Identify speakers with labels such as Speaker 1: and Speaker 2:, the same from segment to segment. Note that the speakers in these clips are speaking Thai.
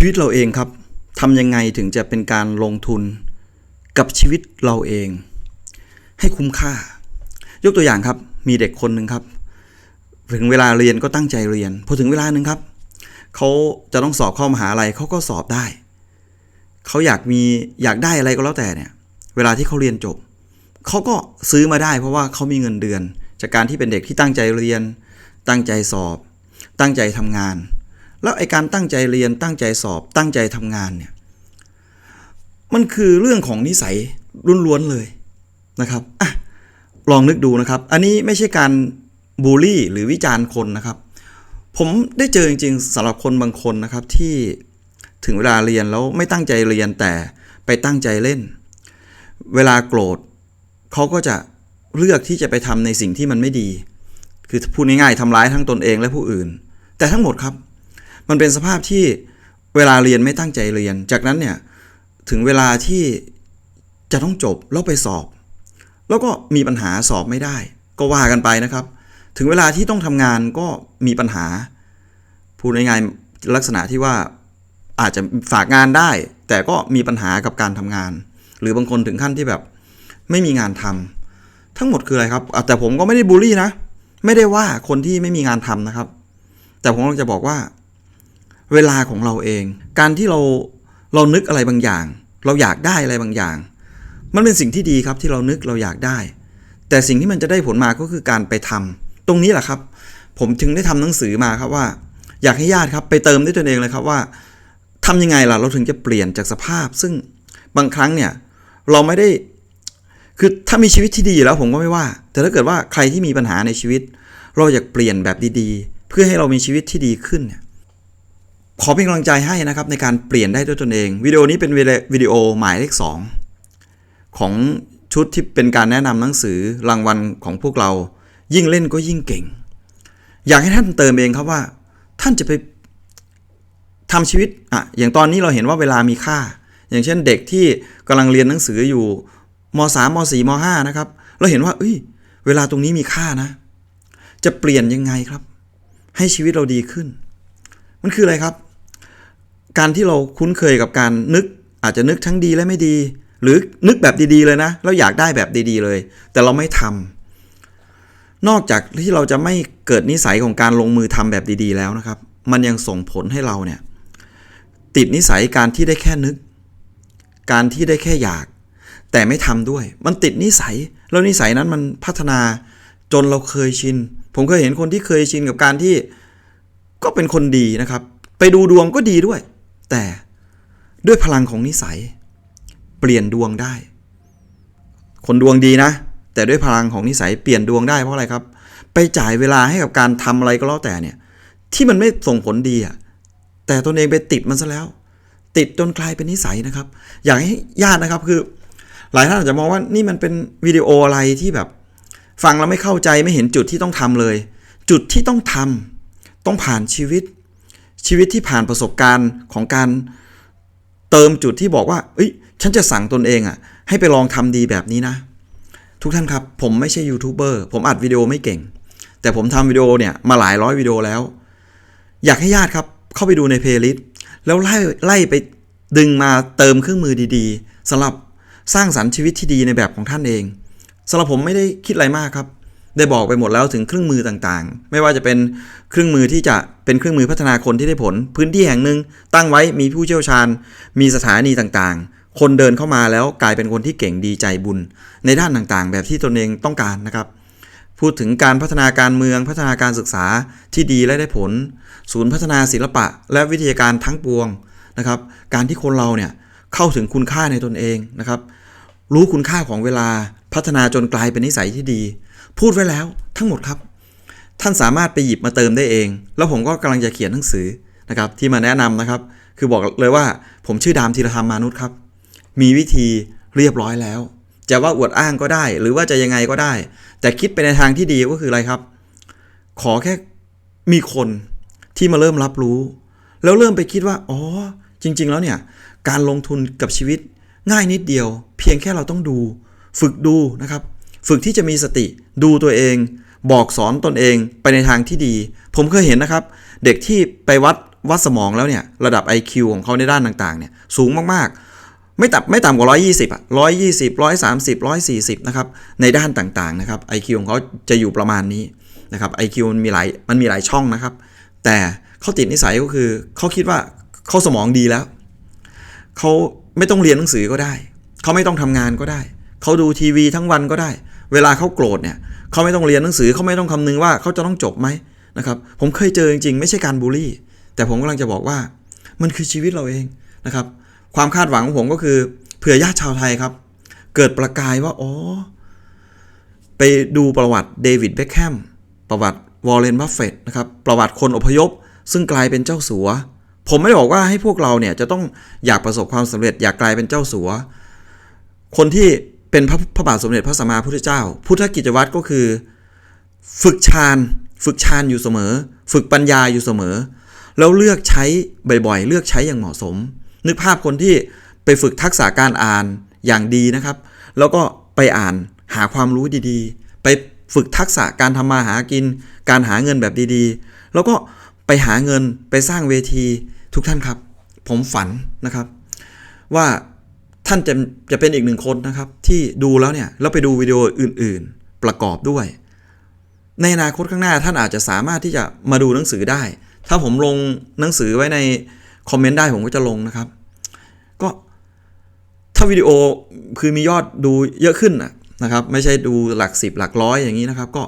Speaker 1: ชีวิตเราเองครับทำยังไงถึงจะเป็นการลงทุนกับชีวิตเราเอง ให้คุ้มค่า ยกตัวอย่างครับ มีเด็กคนหนึ่งครับ ถึงเวลาเรียนก็ตั้งใจเรียน พอถึงเวลาหนึ่งครับ เขาจะต้องสอบเข้ามหาลัยเขาก็สอบได้ เขาอยากมีอยากได้อะไรก็แล้วแต่เนี่ย เวลาที่เขาเรียนจบ เขาก็ซื้อมาได้ เพราะว่าเขามีเงินเดือน จากการที่เป็นเด็กที่ตั้งใจเรียน ตั้งใจสอบ ตั้งใจทำงาน แล้วไอการตั้งใจเรียนตั้งใจสอบตั้งใจทำงานเนี่ยมันคือเรื่องของนิสัยล้วนๆเลยนะครับอะลองนึกดูนะครับ อันนี้ไม่ใช่การบูลลี่หรือวิจารณ์คนนะครับ ผมได้เจอจริงๆสำหรับคนบางคนนะครับที่ถึงเวลาเรียนแล้วไม่ตั้งใจเรียนแต่ไปตั้งใจเล่น เวลาโกรธเขาก็จะเลือกที่จะไปทำในสิ่งที่มันไม่ดี คือพูดง่ายๆทำร้ายทั้งตนเองและผู้อื่น แต่ทั้งหมดครับ มันเป็นสภาพที่เวลาเรียนไม่ตั้งใจเรียน จากนั้นเนี่ยถึงเวลาที่จะต้องจบแล้วไปสอบ แล้วก็มีปัญหาสอบไม่ได้ ก็ว่ากันไปนะครับ ถึงเวลาที่ต้องทำงานก็มีปัญหา พูดง่ายๆลักษณะที่ว่าอาจจะฝากงานได้ แต่ก็มีปัญหากับการทำงาน หรือบางคนถึงขั้นที่แบบไม่มีงานทำทั้งหมดคืออะไรครับ แต่ผมก็ไม่ได้บูลลี่นะ ไม่ได้ว่าคนที่ไม่มีงานทำนะครับ แต่ผมกำลังจะบอกว่า เวลาของเราเอง การที่เราเรานึกอะไรบางอย่าง เราอยากได้อะไรบางอย่าง มันเป็นสิ่งที่ดีครับที่เรานึกเราอยากได้ แต่สิ่งที่มันจะได้ผลมาก็คือการไปทำตรงนี้แหละครับ ผมถึงได้ทำหนังสือมาครับว่า อยากให้ญาติครับไปเติมด้วยตนเองเลยครับว่าทำยังไงล่ะเราถึงจะเปลี่ยนจากสภาพ ซึ่งบางครั้งเนี่ยเราไม่ได้คือถ้ามีชีวิตที่ดีอยู่แล้วผมก็ไม่ว่า แต่ถ้าเกิดว่าใครที่มีปัญหาในชีวิต เราอยากเปลี่ยนแบบดีๆ เพื่อให้เรามีชีวิตที่ดีขึ้นเนี่ย ขอเป็นกำลังใจให้นะครับในการเปลี่ยนได้ด้วยตนเอง วิดีโอนี้เป็นวิดีโอหมายเลขสองของชุดที่เป็นการแนะนำหนังสือรางวัลของพวกเรา ยิ่งเล่นก็ยิ่งเก่ง อยากให้ท่านเติมเองครับว่า ท่านจะไปทำชีวิตอะอย่างตอนนี้เราเห็นว่าเวลามีค่า อย่างเช่นเด็กที่กำลังเรียนหนังสืออยู่ม .3 ม .4 ม .5 นะครับ เราเห็นว่าเอ้ย เวลาตรงนี้มีค่านะ จะเปลี่ยนยังไงครับ ให้ชีวิตเราดีขึ้น มันคืออะไรครับ การที่เราคุ้นเคยกับการนึกอาจจะนึกทั้งดีและไม่ดี หรือนึกแบบดีๆเลยนะเราอยากได้แบบดีๆเลย แต่เราไม่ทำนอกจากที่เราจะไม่เกิดนิสัยของการลงมือทำแบบดีๆแล้วนะครับ มันยังส่งผลให้เราเนี่ยติดนิสัยการที่ได้แค่นึก การที่ได้แค่อยาก แต่ไม่ทำด้วย มันติดนิสัย แล้วนิสัยนั้นมันพัฒนาจนเราเคยชิน ผมเคยเห็นคนที่เคยชินกับการที่ก็เป็นคนดีนะครับ ไปดูดวงก็ดีด้วย แต่ด้วยพลังของนิสัย เปลี่ยนดวงได้ คนดวงดีนะ แต่ด้วยพลังของนิสัยเปลี่ยนดวงได้เพราะอะไรครับ ไปจ่ายเวลาให้กับการทำอะไรก็แล้วแต่เนี่ย ที่มันไม่ส่งผลดีอะแต่ตนเองไปติดมันซะแล้ว ติดจนกลายเป็นนิสัยนะครับ อยากให้ญาตินะครับคือ หลายท่านอาจจะมองว่านี่มันเป็นวิดีโออะไรที่แบบ ฟังแล้วไม่เข้าใจไม่เห็นจุดที่ต้องทำเลย จุดที่ต้องทำต้องผ่านชีวิต ชีวิตที่ผ่านประสบการณ์ของการเติมจุดที่บอกว่าเอ้ยฉันจะสั่งตนเองอะ่ะ ให้ไปลองทำดีแบบนี้นะ ทุกท่านครับ ผมไม่ใช่ยูทูบเบอร์ผมอัดวิดีโอไม่เก่ง แต่ผมทำวิดีโอเนี่ยมาหลายร้อยวิดีโอแล้ว อยากให้ญาติครับ เข้าไปดูในเพลย์ลิสต์แล้วไล่ไล่ไปดึงมาเติมเครื่องมือดีๆสำหรับสร้างสรรค์ชีวิตที่ดีในแบบของท่านเองสำหรับผมไม่ได้คิดอะไรมากครับ ได้บอกไปหมดแล้วถึงเครื่องมือต่างๆ ไม่ว่าจะเป็นเครื่องมือที่จะเป็นเครื่องมือพัฒนาคนที่ได้ผล พื้นที่แห่งหนึ่งตั้งไว้มีผู้เชี่ยวชาญ มีสถานีต่างๆ คนเดินเข้ามาแล้วกลายเป็นคนที่เก่งดีใจบุญ ในด้านต่างๆ แบบที่ตนเองต้องการนะครับ พูดถึงการพัฒนาการเมืองพัฒนาการศึกษาที่ดีและได้ผล ศูนย์พัฒนาศิลปะ และวิทยาการทั้งปวงนะครับ การที่คนเราเนี่ยเข้าถึงคุณค่าในตนเองนะครับ รู้คุณค่าของเวลาพัฒนาจนกลายเป็นนิสัยที่ดี พูดไว้แล้วทั้งหมดครับ ท่านสามารถไปหยิบมาเติมได้เอง แล้วผมก็กำลังจะเขียนหนังสือนะครับที่มาแนะนำนะครับ คือบอกเลยว่าผมชื่อดามธีรธรรมมานุษย์ครับ มีวิธีเรียบร้อยแล้ว จะว่าอวดอ้างก็ได้ หรือว่าจะยังไงก็ได้ แต่คิดไปในทางที่ดีก็คืออะไรครับ ขอแค่มีคนที่มาเริ่มรับรู้ แล้วเริ่มไปคิดว่าอ๋อจริง ๆ แล้วเนี่ยการลงทุนกับชีวิตง่ายนิดเดียว เพียงแค่เราต้องดู ฝึกดูนะครับ ฝึกที่จะมีสติ ดูตัวเอง บอกสอนตนเองไปในทางที่ดี ผมเคยเห็นนะครับ เด็กที่ไปวัดวัดสมองแล้วเนี่ยระดับ IQ ของเขาในด้านต่างๆเนี่ยสูงมากๆ ไม่ต่ำไม่ต่ำกว่า 120อะ120 130 140นะครับในด้านต่างๆนะครับ IQ ของเขาจะอยู่ประมาณนี้นะครับ IQ มันมีหลายมันมีหลายช่องนะครับ แต่เขาติดนิสัยก็คือเขาคิดว่าเขาสมองดีแล้วเขาไม่ต้องเรียนหนังสือก็ได้ เขาไม่ต้องทำงานก็ได้ เขาดูทีวีทั้งวันก็ได้ เวลาเขาโกรธเนี่ยเขาไม่ต้องเรียนหนังสือเขาไม่ต้องคำนึงว่าเขาจะต้องจบไหมนะครับ ผมเคยเจอจริงๆ ไม่ใช่การบูลลี่ แต่ผมกำลังจะบอกว่า มันคือชีวิตเราเองนะครับ ความคาดหวังของผมก็คือเผื่อญาติชาวไทยครับ เกิดประกายว่าอ๋อไปดูประวัติเดวิดเบคแฮมประวัติวอร์เรนบัฟเฟตนะครับประวัติคนอพยพ ซึ่งกลายเป็นเจ้าสัว ผมไม่ได้บอกว่าให้พวกเราเนี่ยจะต้องอยากประสบความสำเร็จอยากกลายเป็นเจ้าสัว คนที่ เป็นพระพระบาทสมเด็จพระสัมมาพุทธเจ้า พุทธกิจวัตรก็คือ ฝึกฌานฝึกฌานอยู่เสมอ ฝึกปัญญาอยู่เสมอ แล้วเลือกใช้บ่อยๆ เลือกใช้อย่างเหมาะสม นึกภาพคนที่ไปฝึกทักษะการอ่านอย่างดีนะครับ แล้วก็ไปอ่านหาความรู้ดีๆ ไปฝึกทักษะการทำมาหากิน การหาเงินแบบดีๆ แล้วก็ไปหาเงินไปสร้างเวทีทุกท่านครับ ผมฝันนะครับ ว่า ท่านจะจะเป็นอีกหนึ่งคนนะครับ ที่ดูแล้วเนี่ยแล้วไปดูวิดีโออื่นๆ ประกอบด้วย ในอนาคตข้างหน้าท่านอาจจะสามารถที่จะมาดูหนังสือได้ ถ้าผมลงหนังสือไว้ในคอมเมนต์ได้ผมก็จะลงนะครับ ก็ถ้าวิดีโอคือมียอดดูเยอะขึ้นนะนะครับ ไม่ใช่ดูหลักสิบหลักร้อยอย่างนี้นะครับ ก็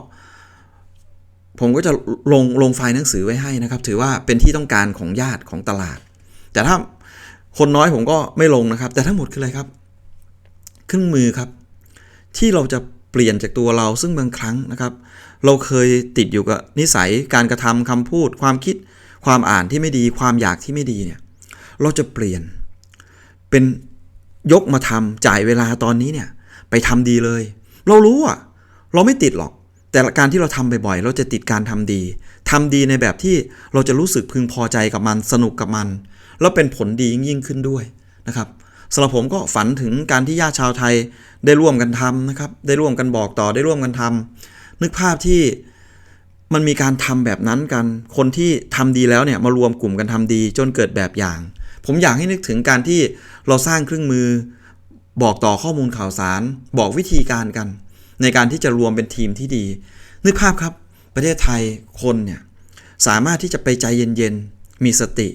Speaker 1: ผมก็จะลงลงไฟล์หนังสือไว้ให้นะครับ ถือว่าเป็นที่ต้องการของญาติของตลาด แต่ถ้า คนน้อยผมก็ไม่ลงนะครับ แต่ทั้งหมดคืออะไรครับ เครื่องมือครับ ที่เราจะเปลี่ยนจากตัวเราซึ่งบางครั้งนะครับ เราเคยติดอยู่กับนิสัยการกระทำคำพูด ความคิด ความอ่านที่ไม่ดี ความอยากที่ไม่ดีเนี่ยเราจะเปลี่ยน เป็นยกมาทำจ่ายเวลาตอนนี้เนี่ย ไปทำดีเลย เรารู้อะเราไม่ติดหรอก แต่การที่เราทำบ่อยๆ เราจะติดการทำดีทำดีในแบบที่เราจะรู้สึกพึงพอใจกับมัน สนุกกับมัน แล้วเป็นผลดียิ่งขึ้นด้วยนะครับสำหรับผมก็ฝันถึงการที่ญาติชาวไทยได้ร่วมกันทำนะครับ ได้ร่วมกันบอกต่อได้ร่วมกันทำนึกภาพที่มันมีการทำแบบนั้นกัน คนที่ทำดีแล้วเนี่ยมารวมกลุ่มกันทำดีจนเกิดแบบอย่าง ผมอยากให้นึกถึงการที่เราสร้างเครื่องมือ บอกต่อข้อมูลข่าวสาร บอกวิธีการกัน ในการที่จะรวมเป็นทีมที่ดี นึกภาพครับ ประเทศไทยคนเนี่ยสามารถที่จะไปใจเย็นๆ มีสติ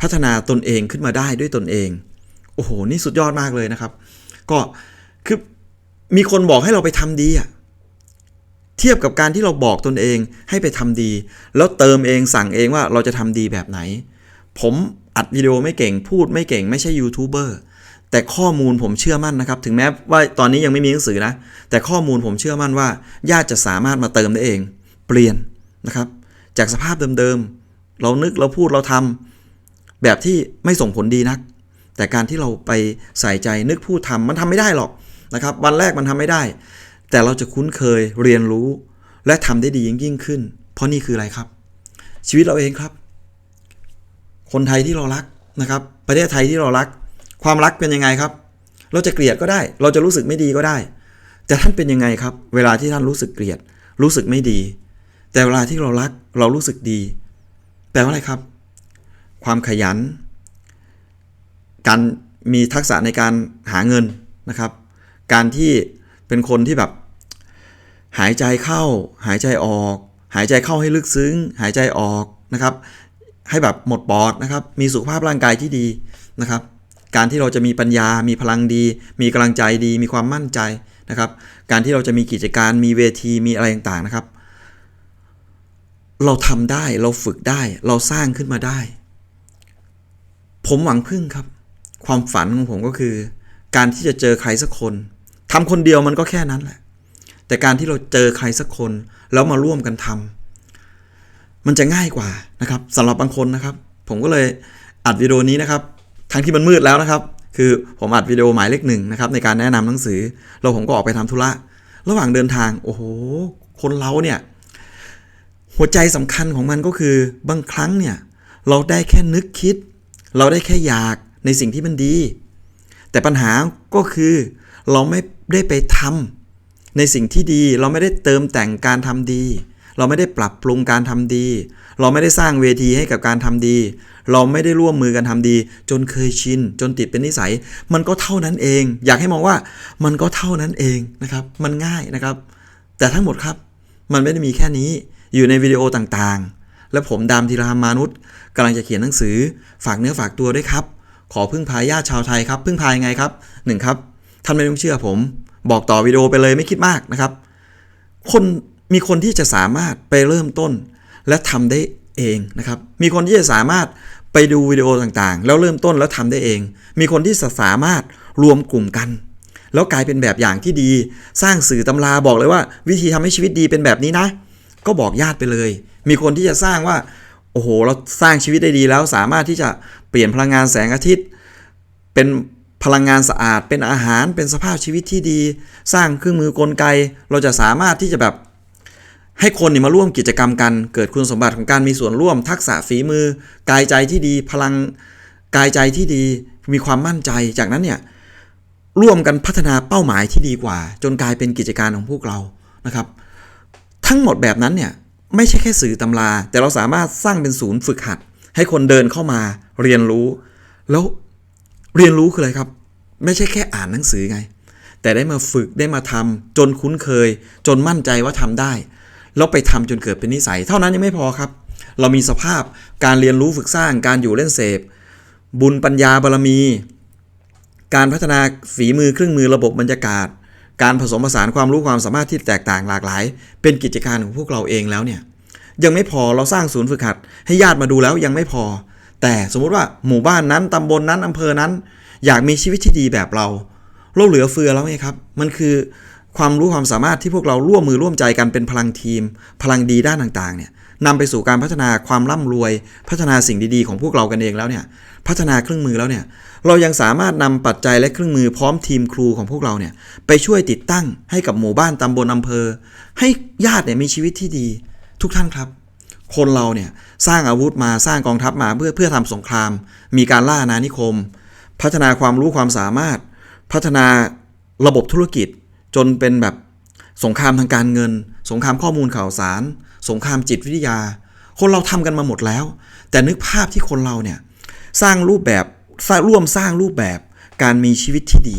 Speaker 1: พัฒนาตนเองขึ้นมาได้ด้วยตนเอง โอ้โห นี่สุดยอดมากเลยนะครับ ก็คือมีคนบอกให้เราไปทำดีอะเทียบกับการที่เราบอกตนเองให้ไปทำดี แล้วเติมเองสั่งเองว่าเราจะทำดีแบบไหน ผมอัดวิดีโอไม่เก่งพูดไม่เก่งไม่ใช่ยูทูบเบอร์ แต่ข้อมูลผมเชื่อมั่นนะครับ ถึงแม้ว่าตอนนี้ยังไม่มีหนังสือนะ แต่ข้อมูลผมเชื่อมั่นว่า ญาติจะสามารถมาเติมได้เอง เปลี่ยนนะครับ จากสภาพเดิมๆ เรานึกเราพูดเราทำแบบที่ไม่ส่งผลดีนัก แต่การที่เราไปใส่ใจนึกพูดทำมันทำไม่ได้หรอกนะครับ วันแรกมันทำไม่ได้ แต่เราจะคุ้นเคยเรียนรู้ และทำได้ดียิ่งยิ่งขึ้น เพราะนี่คืออะไรครับ ชีวิตเราเองครับ คนไทยที่เรารักนะครับ ประเทศไทยที่เรารัก ความรักเป็นยังไงครับ เราจะเกลียดก็ได้ เราจะรู้สึกไม่ดีก็ได้ แต่ท่านเป็นยังไงครับ เวลาที่ท่านรู้สึกเกลียด รู้สึกไม่ดี แต่เวลาที่เรารักเรารู้สึกดี แปลว่าอะไรครับ ความขยัน การมีทักษะในการหาเงินนะครับ การที่เป็นคนที่แบบหายใจเข้า หายใจออก หายใจเข้าให้ลึกซึ้ง หายใจออกนะครับ ให้แบบหมดปอดนะครับ มีสุขภาพร่างกายที่ดีนะครับ การที่เราจะมีปัญญา มีพลังดี มีกำลังใจดี มีความมั่นใจนะครับ การที่เราจะมีกิจการมีเวทีมีอะไรต่างๆนะครับ เราทำได้เราฝึกได้ เราสร้างขึ้นมาได้ ผมหวังพึ่งครับ ความฝันของผมก็คือ การที่จะเจอใครสักคนทำคนเดียวมันก็แค่นั้นแหละ แต่การที่เราเจอใครสักคนแล้วมาร่วมกันทำมันจะง่ายกว่านะครับสำหรับบางคนนะครับ ผมก็เลยอัดวิดีโอนี้นะครับ ทั้งที่มันมืดแล้วนะครับ คือผมอัดวิดีโอหมายเลขหนึ่งนะครับในการแนะนำหนังสือแล้วผมก็ออกไปทำธุระ ระหว่างเดินทาง โอ้โห คนเราเนี่ย หัวใจสำคัญของมันก็คือบางครั้งเนี่ย เราได้แค่นึกคิด เราได้แค่อยากในสิ่งที่มันดี แต่ปัญหาก็คือเราไม่ได้ไปทำในสิ่งที่ดี เราไม่ได้เติมแต่งการทำดี เราไม่ได้ปรับปรุงการทำดี เราไม่ได้สร้างเวทีให้กับการทำดี เราไม่ได้ร่วมมือกันทำดี จนเคยชิน จนติดเป็นนิสัย มันก็เท่านั้นเอง อยากให้มองว่ามันก็เท่านั้นเองนะครับ มันง่ายนะครับ แต่ทั้งหมดครับ มันไม่ได้มีแค่นี้อยู่ในวิดีโอต่างๆ และผมดามธีรธรรมานุษย์กำลังจะเขียนหนังสือ ฝากเนื้อฝากตัวด้วยครับ ขอพึ่งพาญาติชาวไทยครับพึ่งพายังไงครับหนึ่งครับท่านไม่ต้องเชื่อผม บอกต่อวิดีโอไปเลยไม่คิดมากนะครับ คน มีคนที่จะสามารถไปเริ่มต้น และทำได้เองนะครับ มีคนที่จะสามารถไปดูวิดีโอต่างๆ แล้วเริ่มต้นแล้วทำได้เอง มีคนที่จะสามารถรวมกลุ่มกัน แล้วกลายเป็นแบบอย่างที่ดี สร้างสื่อตำราบอกเลยว่า วิธีทำให้ชีวิตดีเป็นแบบนี้นะ ก็บอกญาติไปเลย มีคนที่จะสร้างว่า โอ้โห เราสร้างชีวิตได้ดีแล้วสามารถที่จะเปลี่ยนพลังงานแสงอาทิตย์ เป็นพลังงานสะอาด เป็นอาหาร เป็นสภาพชีวิตที่ดี สร้างเครื่องมือกลไก เราจะสามารถที่จะแบบ ให้คนนี่มาร่วมกิจกรรมกัน เกิดคุณสมบัติของการมีส่วนร่วม ทักษะฝีมือ กายใจที่ดี พลังกายใจที่ดี มีความมั่นใจ จากนั้นเนี่ยร่วมกันพัฒนาเป้าหมายที่ดีกว่า จนกลายเป็นกิจการของพวกเรานะครับ ทั้งหมดแบบนั้นเนี่ยไม่ใช่แค่สื่อตำรา แต่เราสามารถสร้างเป็นศูนย์ฝึกหัด ให้คนเดินเข้ามาเรียนรู้ แล้วเรียนรู้คืออะไรครับ ไม่ใช่แค่อ่านหนังสือไง แต่ได้มาฝึกได้มาทำจนคุ้นเคย จนมั่นใจว่าทำได้ แล้วไปทำจนเกิดเป็นนิสัย เท่านั้นยังไม่พอครับ เรามีสภาพการเรียนรู้ฝึกสร้างการอยู่เล่นเสพ บุญปัญญาบารมี การพัฒนาฝีมือเครื่องมือระบบบรรยากาศ การผสมผสานความรู้ความสามารถที่แตกต่างหลากหลาย เป็นกิจการของพวกเราเองแล้วเนี่ยยังไม่พอเราสร้างศูนย์ฝึกหัด ให้ญาติมาดูแล้วยังไม่พอ แต่สมมุติว่าหมู่บ้านนั้นตำบลนนั้นอำเภอนั้น อยากมีชีวิตที่ดีแบบเราเราเหลือเฟือแล้วไงครับ มันคือ ความรู้ความสามารถที่พวกเราร่วมมือร่วมใจกันเป็นพลังทีม พลังดีด้านต่างๆเนี่ยนำไปสู่การพัฒนาความร่ำรวย พัฒนาสิ่งดีๆของพวกเรากันเองแล้วเนี่ยพัฒนาเครื่องมือแล้วเนี่ยเรายังสามารถนำปัจจัยและเครื่องมือพร้อมทีมครูของพวกเราเนี่ยไปช่วยติดตั้งให้กับหมู่บ้านตำบลอำเภอ ให้ญาติเนี่ยมีชีวิตที่ดี ทุกท่านครับ คนเราเนี่ยสร้างอาวุธมาสร้างกองทัพมาเพื่อเพื่อทำสงคราม มีการล่าอาณานิคม พัฒนาความรู้ความสามารถ พัฒนาระบบธุรกิจ จนเป็นแบบสงครามทางการเงิน สงครามข้อมูลข่าวสาร สงครามจิตวิทยา คนเราทำกันมาหมดแล้ว แต่นึกภาพที่คนเราเนี่ยสร้างรูปแบบสร้างร่วมสร้างรูปแบบการมีชีวิตที่ดี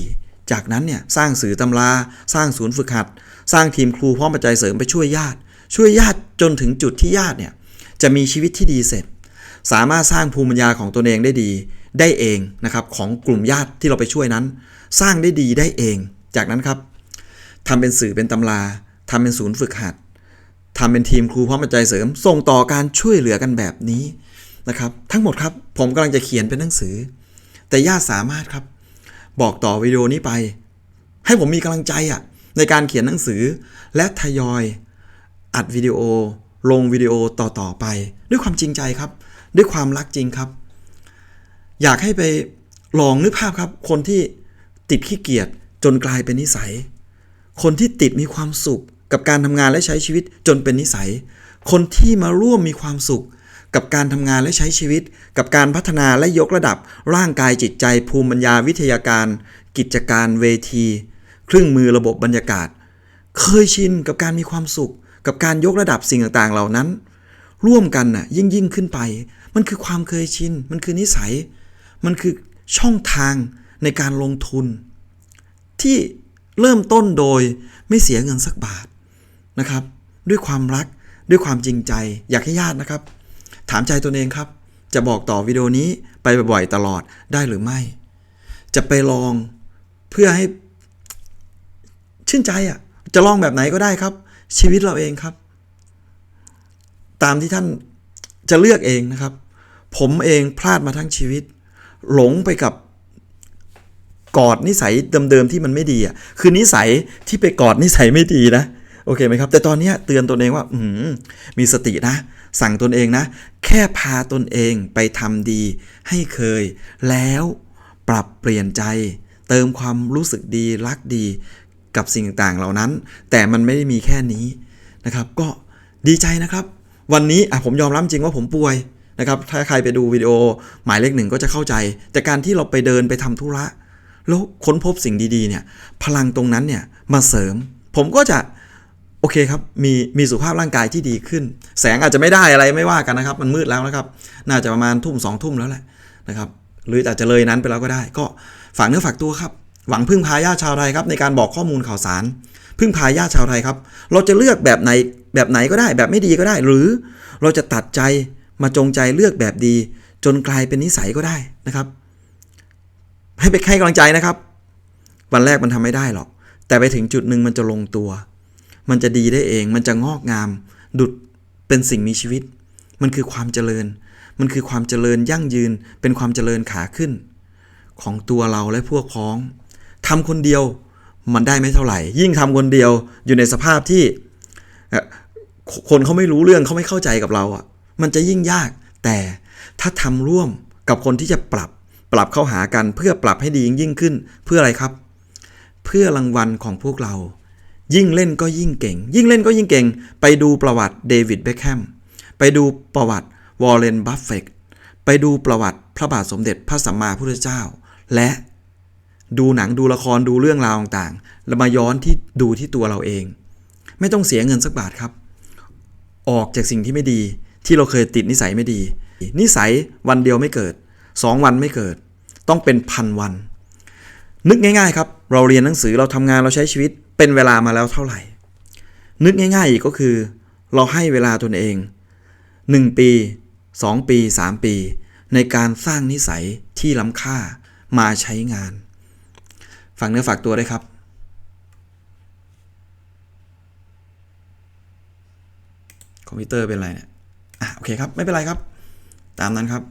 Speaker 1: จากนั้นเนี่ยสร้างสื่อตำรา สร้างศูนย์ฝึกหัด สร้างทีมครูพร้อมปัจจัยเสริมไปช่วยญาติ ช่วยญาติจนถึงจุดที่ญาติเนี่ยจะมีชีวิตที่ดีเสร็จ สามารถสร้างภูมิปัญญาของตนเองได้ดี ได้เองนะครับของกลุ่มญาติที่เราไปช่วยนั้น สร้างได้ดีได้เอง จากนั้นครับ ทำเป็นสื่อเป็นตำราทำเป็นศูนย์ฝึกหัดทำเป็นทีมครูพร้อมปัจจัยเสริม ส่งต่อการช่วยเหลือกันแบบนี้นะครับ ทั้งหมดครับผมกำลังจะเขียนเป็นหนังสือ แต่ญาติสามารถครับ บอกต่อวิดีโอนี้ไป ให้ผมมีกำลังใจอะในการเขียนหนังสือและทยอย อัดวิดีโอ ลงวิดีโอต่อๆไป ด้วยความจริงใจครับ ด้วยความรักจริงครับ อยากให้ไปลองนึกภาพครับ คนที่ติดขี้เกียจจนกลายเป็นนิสัย คนที่ติดมีความสุข กับการทำงานและใช้ชีวิตจนเป็นนิสัย คนที่มาร่วมมีความสุข กับการทำงานและใช้ชีวิต กับการพัฒนาและยกระดับ ร่างกายจิตใจ ภูมิปัญญาวิทยาการ กิจการเวที เครื่องมือระบบบรรยากาศ เคยชินกับการมีความสุข กับการยกระดับสิ่งต่างๆ เหล่านั้น ร่วมกันน่ะยิ่งยิ่งขึ้นไป มันคือความเคยชิน มันคือนิสัย มันคือช่องทางในการลงทุน ที่ เริ่มต้นโดยไม่เสียเงินสักบาทนะครับ ด้วยความรักด้วยความจริงใจ อยากให้ญาตินะครับ ถามใจตนเองครับ จะบอกต่อวิดีโอนี้ไปบ่อยๆตลอดได้หรือไม่ จะไปลองเพื่อให้ชื่นใจอะ จะลองแบบไหนก็ได้ครับ ชีวิตเราเองครับ ตามที่ท่านจะเลือกเองนะครับ ผมเองพลาดมาทั้งชีวิต หลงไปกับ กอดนิสัยเดิมๆที่มันไม่ดีอะคือนิสัยที่ไปกอดนิสัยไม่ดีนะโอเคไหมครับ แต่ตอนนี้เตือนตนเองว่าอืมีสตินะ สั่งตนเองนะ แค่พาตนเองไปทำดีให้เคย แล้วปรับเปลี่ยนใจ เติมความรู้สึกดีรักดีกับสิ่งต่างๆเหล่านั้น แต่มันไม่ได้มีแค่นี้นะครับ ก็ดีใจนะครับ วันนี้อะผมยอมรับจริงว่าผมป่วยนะครับถ้าใครไปดูวิดีโอหมายเลขหนึ่งก็จะเข้าใจ แต่การที่เราไปเดินไปทำธุระ แล้วค้นพบสิ่งดีๆเนี่ยพลังตรงนั้นเนี่ยมาเสริม ผมก็จะโอเคครับมีมีสุขภาพร่างกายที่ดีขึ้น แสงอาจจะไม่ได้อะไรไม่ว่ากันนะครับ มันมืดแล้วนะครับ น่าจะประมาณทุ่มสองทุ่มแล้วแหละนะครับหรืออาจจะเลยนั้นไปแล้วก็ได้ ก็ฝากเนื้อฝากตัวครับ หวังพึ่งพาญาติชาวไทยครับในการบอกข้อมูลข่าวสาร พึ่งพาญาติชาวไทยครับ เราจะเลือกแบบไหนแบบไหนก็ได้ แบบไม่ดีก็ได้ หรือเราจะตัดใจมาจงใจเลือกแบบดี จนกลายเป็นนิสัยก็ได้นะครับ ให้ไปให้กำลังใจนะครับ วันแรกมันทำไม่ได้หรอก แต่ไปถึงจุดหนึ่งมันจะลงตัว มันจะดีได้เอง มันจะงอกงาม ดุดเป็นสิ่งมีชีวิต มันคือความเจริญ มันคือความเจริญยั่งยืน เป็นความเจริญขาขึ้น ของตัวเราและพวกพ้องทำคนเดียวมันได้ไม่เท่าไหร่ ยิ่งทำคนเดียวอยู่ในสภาพที่คนเขาไม่รู้เรื่องเขาไม่เข้าใจกับเราอะ มันจะยิ่งยาก แต่ถ้าทำร่วมกับคนที่จะปรับ ปรับเข้าหากันเพื่อปรับให้ดียิ่งขึ้น เพื่ออะไรครับ เพื่อรางวัลของพวกเรา ยิ่งเล่นก็ยิ่งเก่ง ยิ่งเล่นก็ยิ่งเก่ง ไปดูประวัติเดวิดเบคแฮมไปดูประวัติวอร์เรนบัฟเฟตต์ไปดูประวัติพระบาทสมเด็จพระสัมมาพุทธเจ้า และดูหนังดูละครดูเรื่องราวต่างๆ แล้วมาย้อนที่ดูที่ตัวเราเอง ไม่ต้องเสียเงินสักบาทครับ ออกจากสิ่งที่ไม่ดีที่เราเคยติดนิสัยไม่ดี นิสัยวันเดียวไม่เกิด สองวันไม่เกิด ต้องเป็นพันวัน นึกง่ายๆครับ เราเรียนหนังสือเราทำงานเราใช้ชีวิตเป็นเวลามาแล้วเท่าไหร่ นึกง่ายๆอีกก็คือ เราให้เวลาตนเอง 1 ปี 2 ปี 3 ปี ในการสร้างนิสัยที่ล้ำค่ามาใช้งานฝากเนื้อฝากตัวด้วยครับคอมพิวเตอร์เป็นไรเนี่ยอะโอเคครับ ไม่เป็นไรครับ ตามนั้นครับ